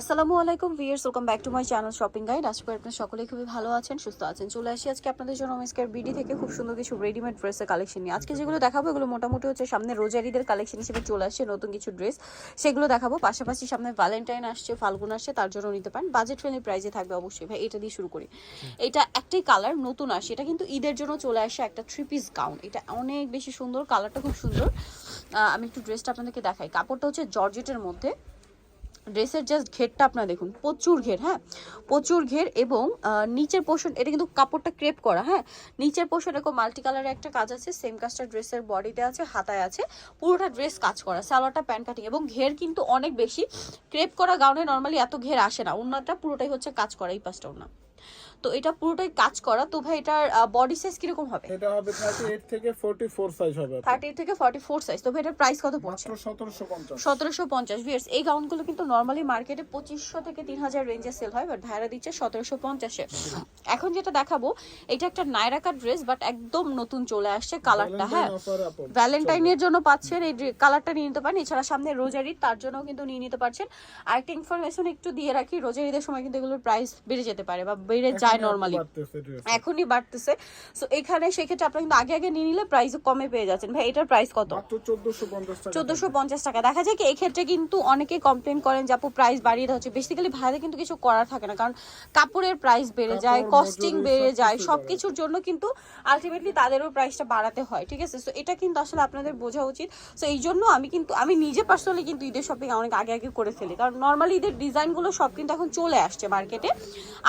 আসসালামু আলাইকুম viewers welcome back to my channel shopping guide. আশা করি আপনারা সকলেই খুবই ভালো আছেন, সুস্থ আছেন। চলে আসি আজকে আপনাদের জন্য মিসকার বিডি থেকে খুব সুন্দর কিছু রেডিমেড ড্রেসের কালেকশন নিয়ে। আজকে যেগুলো দেখাবো, এগুলো মোটামুটি হচ্ছে সামনে রোজারিদের কালেকশন হিসেবে চলে আসছে, নতুন কিছু ড্রেস সেগুলো দেখাবো, পাশাপাশি সামনে ভ্যালেন্টাইন আসছে, ফাল্গুন আসছে, তার জন্য নিতে পারেন। বাজেট ফ্রেন্ডলি প্রাইসে থাকবে অবশ্যই ভাই, এটা দিয়ে শুরু করি। এটা একটাই কালার নতুন আসে এটা কিন্তু ঈদের জন্য চলে আসে একটা থ্রি পিস গাউন এটা অনেক বেশি সুন্দর কালারটা খুব সুন্দর। আমি একটু ড্রেসটা আপনাদেরকে দেখাই। কাপড়টা হচ্ছে জর্জেটের মধ্যে। ড্রেসের জাস্ট ঘেরটা আপনারা দেখুন, প্রচুর ঘের হ্যাঁ? প্রচুর ঘের এবং নিচের পোর্শন এটা কিন্তু কাপড়টা ক্রেপ করা হ্যাঁ? নিচের পোর্শন এরকম মাল্টি কালারের একটা কাজ আছে সেম কাজটা ড্রেসের বডিতে আছে, হাতায় আছে, পুরোটা ড্রেস কাজ করা, সালোয়ারটা প্যান্ট কাটিং এবং ঘের কিন্তু অনেক বেশি। ক্রেপ করা গাউনে নর্মালি এত ঘের আসে না ওনাটা পুরোটাই হচ্ছে কাজ করা, এই পাশটা ওনা তো এটা পুরোটাই কাজ করা। তো ভাই এটার বডি সাইজ কীরকম হবে? এটা হবে থার্টি এইট থেকে ফোর্টি ফোর সাইজ হবে আপনার। থার্টি থেকে ফর্টি ফোর সাইজ তো ভাই এটার প্রাইস কত পড়ছে? মাত্র সতেরোশো পঞ্চাশ। সতেরোশো পঞ্চাশ। ভিয়ার্স এই গাউনগুলো কিন্তু নর্মালি মার্কেটে পঁচিশশো থেকে তিন হাজার রেঞ্জে সেল হয় বাট ভাইরা দিচ্ছে সতেরোশো পঞ্চাশে। এখন যেটা দেখাবো এটা একটা নাইরাকার ড্রেস বাট একদম নতুন চলে আসছে কালারটা হ্যাঁ? ভ্যালেন্টাইনের জন্য পাচ্ছেন এই কালারটা নিয়ে নিতে পারেন। এছাড়া সামনে রোজারির তার জন্য কিন্তু নিয়ে নিতে পারছেন। আরেকটা ইনফরমেশন একটু দিয়ে রাখি রোজারিদের সময় কিন্তু এগুলোর প্রাইস বেড়ে যেতে পারে বা বেড়ে যায় নর্মালি এখনই বাড়তেছে সো এখানে সেক্ষেত্রে আপনারা কিন্তু আগে আগে নিয়ে নিলে প্রাইসও কমে পেয়ে যাচ্ছেন। ভাই এটার প্রাইস কত? চোদ্দশো পঞ্চাশ টাকা দেখা যায় কি এই ক্ষেত্রে কিন্তু অনেকেই কমপ্লেন করেন যে আপু প্রাইস বাড়িয়ে দেওয়া হচ্ছে। বেসিক্যালি ভাইদের কিন্তু কিছু করার থাকে না। কারণ কাপড়ের প্রাইস বেড়ে যায় কস্টিং বেড়ে যায় সবকিছু সবকিছুর জন্য কিন্তু আলটিমেটলি তাদেরও প্রাইসটা বাড়াতে হয় ঠিক আছে? সো এটা কিন্তু আসলে আপনাদের বোঝা উচিত। সো এই জন্য আমি কিন্তু আমি নিজে পার্সোনালি কিন্তু ঈদের শপিং অনেক আগে আগে করে ফেলি। কারণ নর্মালি ঈদের ডিজাইনগুলো সব কিন্তু এখন চলে আসছে মার্কেটে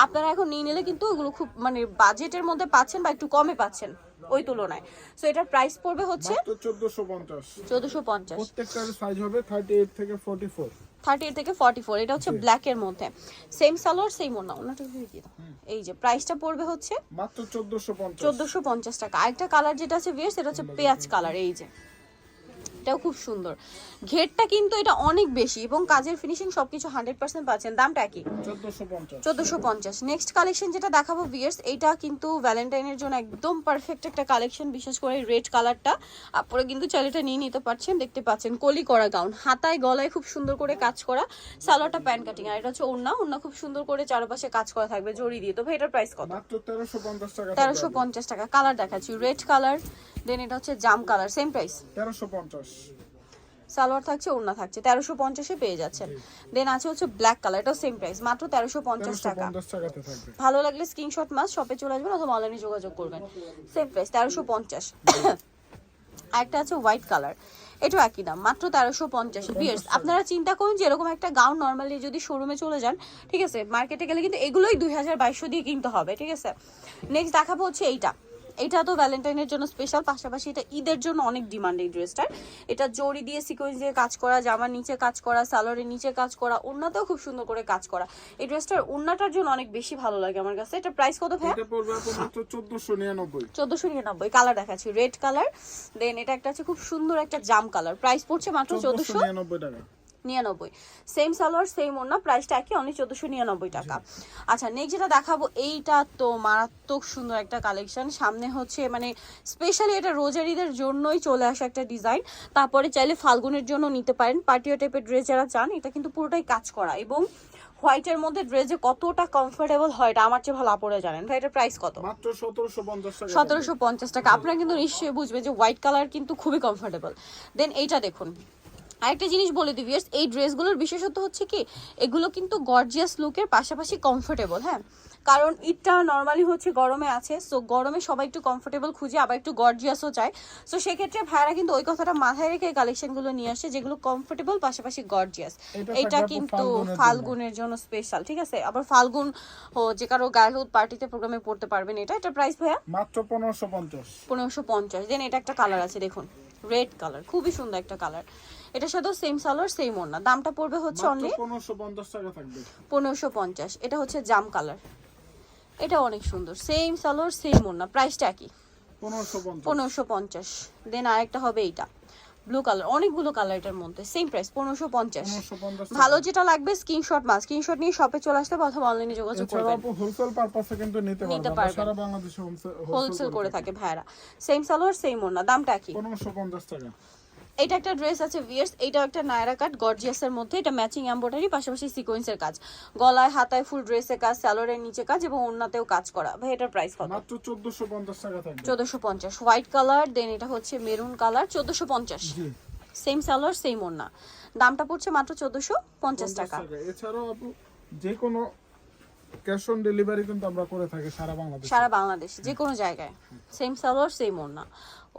আপনারা এখন নিয়ে নিলে কিন্তু ওগুলো খুব মানে বাজেটের মধ্যে পাচ্ছেন বা একটু কমে পাচ্ছেন ওই তুলনায়। সো এটার প্রাইস পড়বে হচ্ছে মাত্র চোদ্দশো পঞ্চাশ। চোদ্দশো পঞ্চাশ। প্রত্যেকটার সাইজ হবে থার্টি এইট থেকে ফোর্টি ফোর থার্টি থেকে ফর্টি ফোর এটা হচ্ছে ব্ল্যাক এর মধ্যে। সেম সালোয়ার সেম ওনা ওনাটা দিয়ে দাও এই যে প্রাইসটা পড়বে হচ্ছে মাত্র চোদ্দশো পঞ্চাশ। চোদ্দোশো পঞ্চাশ টাকা। আরেকটা কালার যেটা আছে ভিয়ার সেটা হচ্ছে পেঁয়াজ কালার এই যে। এটাও খুব সুন্দর। ঘেরটা কিন্তু এটা অনেক বেশি এবং কাজের ফিনিশিং সবকিছু হান্ড্রেড পার্সেন্ট পাচ্ছেন। দামটা কি চোদ্দশো পঞ্চাশ। নেক্সট কালেকশন যেটা দেখাবো ভিয়ার্স এইটা কিন্তু ভ্যালেন্টাইনের জন্য একদম পারফেক্ট একটা কালেকশন বিশেষ করে রেড কালারটা আপনারা কিন্তু চাইলেটা নিয়ে নিতে পারছেন দেখতে পাচ্ছেন কলি করা গাউন হাতায় গলায় খুব সুন্দর করে কাজ করা সালোয়ারটা প্যান্ট কাটিং আর এটা হচ্ছে ওড়না। ওড়না খুব সুন্দর করে চারপাশে কাজ করা থাকবে জড়ি দিয়ে। তো ভাই এটার প্রাইস কত? তেরোশো পঞ্চাশ টাকা কালার দেখাচ্ছি। রেড কালার দেন এটা হচ্ছে জাম কালার সেম প্রাইস তেরোশো পঞ্চাশ। সালোয়ার থাকছে ওড়না থাকছে তেরোশো পঞ্চাশে পেয়ে যাচ্ছেন। দেন আছে হচ্ছে ব্ল্যাক কালার এটাও সেম প্রাইস মাত্র তেরোশো পঞ্চাশ তেরোশো টাকা ভালো লাগলে স্ক্রিনশট মাস শপে চলে আসবেন অথবা অনলাইনে যোগাযোগ করবেন। সেম প্রাইস তেরোশো পঞ্চাশ। আরেকটা আছে হোয়াইট কালার এটাও একই দাম মাত্র তেরোশো পঞ্চাশ বিয়ার্স আপনারা চিন্তা করুন যে এরকম একটা গাউন নর্মালি যদি শোরুমে চলে যান ঠিক আছে মার্কেটে গেলে কিন্তু এগুলোই দুই হাজার বাইশশো দিয়ে কিনতে হবে ঠিক আছে? নেক্সট দেখাবো হচ্ছে এইটা। এটা তো ভ্যালেন্টাইনের জন্য স্পেশাল পাশাপাশি এটা ঈদের জন্য অনেক ডিমান্ড এই ড্রেসটার এটা জড়ি দিয়ে সিকোয়েন্স দিয়ে কাজ করা জামার নিচে কাজ করা সালোয়ারের নিচে কাজ করা ওড়নাতেও খুব সুন্দর করে কাজ করা। এই ড্রেসটার ওড়নাটার জন্য অনেক বেশি ভালো লাগে আমার কাছে। এটা প্রাইস কত ভাই চোদ্দশো নিরানব্বই। চোদ্দশো নিরানব্বই। কালার দেখাচ্ছি রেড কালার দেন এটা একটা আছে খুব সুন্দর একটা জাম কালার প্রাইস পড়ছে মাত্র চোদ্দশো চোদ্দশো নিরানব্বই টাকা। নিরানব্বই। সেম সালোয়ার সেম ওড়না প্রাইসটা একই অনেক চোদ্দশো নিরানব্বই টাকা। আচ্ছা নেক্সট যেটা দেখাবো এইটা তো মারাত্মক সুন্দর একটা কালেকশন সামনে হচ্ছে মানে স্পেশালি এটা রোজারিদের জন্যই চলে আসা একটা ডিজাইন তারপরে চাইলে ফাল্গুনের জন্য নিতে পারেন। পার্টিও টাইপের ড্রেস যারা চান এটা কিন্তু পুরোটাই কাজ করা। এবং হোয়াইটের মধ্যে ড্রেস যে কতটা কমফোর্টেবল হয় এটা আমার চেয়ে ভালো আপরে জানেন। ভাই এটার প্রাইস কত? মাত্র সতেরোশো পঞ্চাশ টাকা। সতেরোশো পঞ্চাশ টাকা। আপনারা কিন্তু নিশ্চয়ই বুঝবে যে হোয়াইট কালার কিন্তু খুবই কমফোর্টেবল দেন এইটা দেখুন। আরেকটা জিনিস বলে দিই ভিউয়ার্স এই ড্রেসগুলোর বিশেষত্ব হচ্ছে কি এগুলো কিন্তু গর্জিয়াস লুকের পাশাপাশি কমফোর্টেবল হ্যাঁ? কারণ ঈদটা নর্মালি হচ্ছে গরমে আছে সো গরমে সবাই একটু কমফোর্টেবল খুঁজে আবার একটু গর্জিয়াসও চায় সো সেক্ষেত্রে ভাইরা কিন্তু ওই কথাটা মাথায় রেখে কালেকশনগুলো নিয়ে আসে যেগুলো কমফোর্টেবল পাশাপাশি গর্জিয়াস এটা কিন্তু ফাল্গুনের জন্য। স্পেশাল ঠিক আছে? আবার ফাল্গুন ও যে কারও গার্লহুড পার্টিতে প্রোগ্রামে পড়তে পারবেন এটা এটা প্রাইস ভাইয়া? মাত্র পনেরোশো পঞ্চাশ। পনেরোশো পঞ্চাশ। দেন এটা একটা কালার আছে দেখুন। রেড কালার খুবই সুন্দর একটা কালার। এটার সাথেও সেম সালোয়ার সেম ওড়না। দামটা পড়বে হচ্ছে অনলি পনেরোশো পঞ্চাশ টাকা থাকবে। পনেরোশো পঞ্চাশ। এটা হচ্ছে জাম কালার। এটা অনেক সুন্দর। সেম সালোয়ার সেম ওড়না। প্রাইসটা একই। পনেরোশো পঞ্চাশ। পনেরোশো পঞ্চাশ। দেন আরেকটা হবে এইটা। ব্লু কালার অনেকগুলো কালার এটার মধ্যে সেম প্রাইস পনেরোশো পঞ্চাশ। ভালো যেটা লাগবে স্ক্রিনশট মাস স্ক্রিনশট নিয়ে শপে চলে আসতে হবে অথবা অনলাইনে যোগাযোগ করবেন। হোলসেল পারপাসে কিন্তু নিতে পারবেন সারা বাংলাদেশে হোলসেল করে থাকে। ভাইয়ারা। সেম সালোয়ার সেম ওড়না দামটা কি? পনেরোশো পঞ্চাশ টাকা। এটা একটা ড্রেস আছে ভিয়ার্স এটা একটা নায়রা কাট গর্জিয়াসের মধ্যে। এটা ম্যাচিং এমব্রয়ডারি পাশাপাশি সিকোয়েন্সের কাজ। গলায় হাতায় ফুল ড্রেসের কাজ স্যালোরের নিচে কাজ এবং ওড়নাতেও কাজ করা। ভাই এটার প্রাইস কত? মাত্র চোদ্দশো পঞ্চাশ টাকা থাকবে। চোদ্দোশো পঞ্চাশ। হোয়াইট কালার দেন এটা হচ্ছে মেরুন কালার চোদ্দোশো পঞ্চাশ। জি। সেম সালোয়ার সেম ওড়না। দামটা পড়ছে মাত্র চোদ্দোশো পঞ্চাশ টাকা। এছাড়াও আপু যে কোনো ক্যাশ অন ডেলিভারি কিন্তু আমরা করে থাকি সারা বাংলাদেশে। সারা বাংলাদেশ যে কোনো জায়গায়। সেম সালোয়ার সেম ওড়না।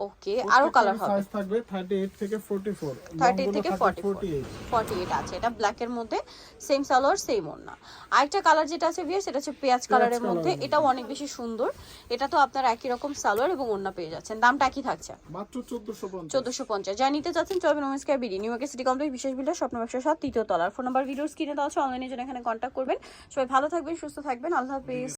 ওকে আরও কালার হবে। সাইজ থাকবে 38 থেকে 44 থার্টি থেকে ফর্টি 48 ফর্টি এইট আছে এটা ব্ল্যাকের মধ্যে সেম সালোয়ার সেম ওড়না। আরেকটা কালার যেটা আছে ভিয়ার সেটা হচ্ছে পেঁয়াজ কালারের মধ্যে এটাও অনেক বেশি সুন্দর। এটা তো আপনার একই রকম সালোয়ার এবং ওড়না পেয়ে যাচ্ছেন। দামটা একই থাকছে। মাত্র 1450 চোদ্দশো পঞ্চাশ। যা নিতে চাচ্ছেন চলবে নমস্কার বিডি নিউ ইয়র্কের সিটি কমপ্লেক্স বিশেষ বিল্ডার স্বপ্ন ব্যবসা সাত তৃতীয় তলার। ফোন নাম্বার ভিডিওস কিনে দেওয়া আছে অনলাইনে জন্য এখানে কন্ট্যাক্ট করবেন। সবাই ভালো থাকবেন সুস্থ থাকবেন। আল্লাহ হাফিজ।